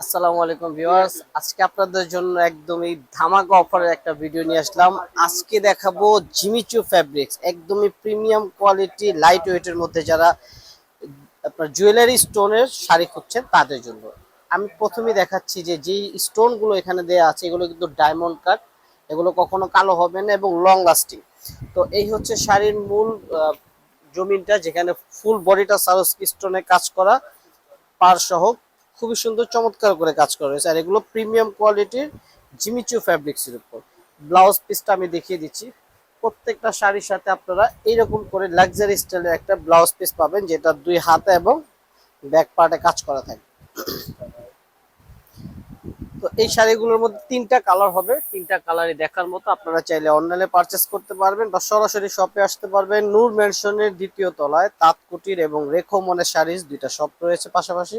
আসসালামু আলাইকুম ভিউয়ার্স। আজকে আপনাদের জন্য একদমই ধামাকা অফারের একটা ভিডিও নিয়ে আসলাম। আজকে দেখাবো জিমিচু ফ্যাব্রিক্স, একদমই প্রিমিয়াম কোয়ালিটি লাইট ওয়েটের মধ্যে যারা আপনার জুয়েলারি স্টোনের শাড়ি খুঁজছেন তাদের জন্য। আমি প্রথমেই দেখাচ্ছি যে যেই স্টোনগুলো এখানে দেওয়া আছে, এগুলো কিন্তু ডায়মন্ড কাট এগুলো কখনো কালো হবে না এবং লং লাস্টিং তো এই হচ্ছে শাড়ির মূল জমিনটা যেখানে ফুল বডিটা সারস্কি স্টোনে কাজ করা পার সহ খুবই সুন্দর, চমৎকার করে কাজ করা হয়েছে আর এগুলো প্রিমিয়াম কোয়ালিটির জিমিচু ফ্যাব্রিক্সের উপর। ব্লাউজ পিসটা আমি দেখিয়ে দিচ্ছি। প্রত্যেকটা শাড়ির সাথে আপনারা এইরকম করে লাক্সারি স্টাইলের একটা ব্লাউজ পিস পাবেন, যেটা দুই হাতে এবং ব্যাক পার্টে কাজ করা থাকে। তো এই শাড়িগুলোর মধ্যে তিনটা কালার হবে। তিনটা কালারই দেখার মতো আপনারা চাইলে অনলাইনে পারচেস করতে পারবেন বা সরাসরি শপে আসতে পারবেন। নূর মেনশনের দ্বিতীয় তলায় তাঁতকুটির এবং রেখো মনের শাড়িজ দুইটা শপ রয়েছে পাশাপাশি।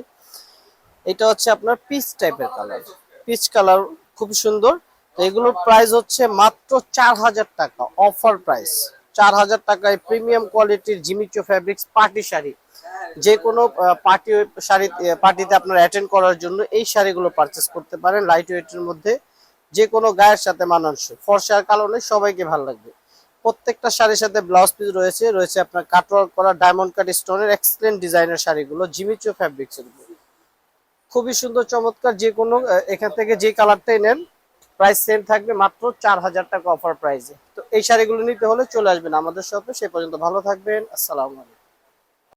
এটা হচ্ছে আপনার পিচ টাইপের কালার পিচ কালার খুব সুন্দর। তো এগুলোর প্রাইস হচ্ছে মাত্র চার হাজার টাকা অফার প্রাইস চার হাজার টাকায় প্রিমিয়াম কোয়ালিটির জিমিচো ফ্যাব্রিক্স পার্টি শাড়ি। যে কোনো পার্টি শাড়ি পার্টিতে আপনার অ্যাটেন্ড করার জন্য এই শাড়িগুলো পারচেস করতে পারেন লাইট ওয়েটের মধ্যে। যে কোনো গায়ের সাথে মানানসই। ফর্সার কারণে সবাইকে ভালো লাগবে। প্রত্যেকটা শাড়ির সাথে ব্লাউজ পিস রয়েছে। রয়েছে আপনার কাটওয়ার্ক করা ডায়মন্ড কাট স্টোনের এক্সপ্লেন ডিজাইনের শাড়িগুলো জিমিচো ফ্যাব্রিক্সের খুবই সুন্দর, চমৎকার যে কোনো এখান থেকে যে কালারটাই নেন প্রাইস সেম থাকবে মাত্র চার হাজার টাকা অফার প্রাইসে তো এই শাড়িগুলো নিতে হলে চলে আসবেন আমাদের শপে সে পর্যন্ত ভালো থাকবেন। আসসালামু আলাইকুম।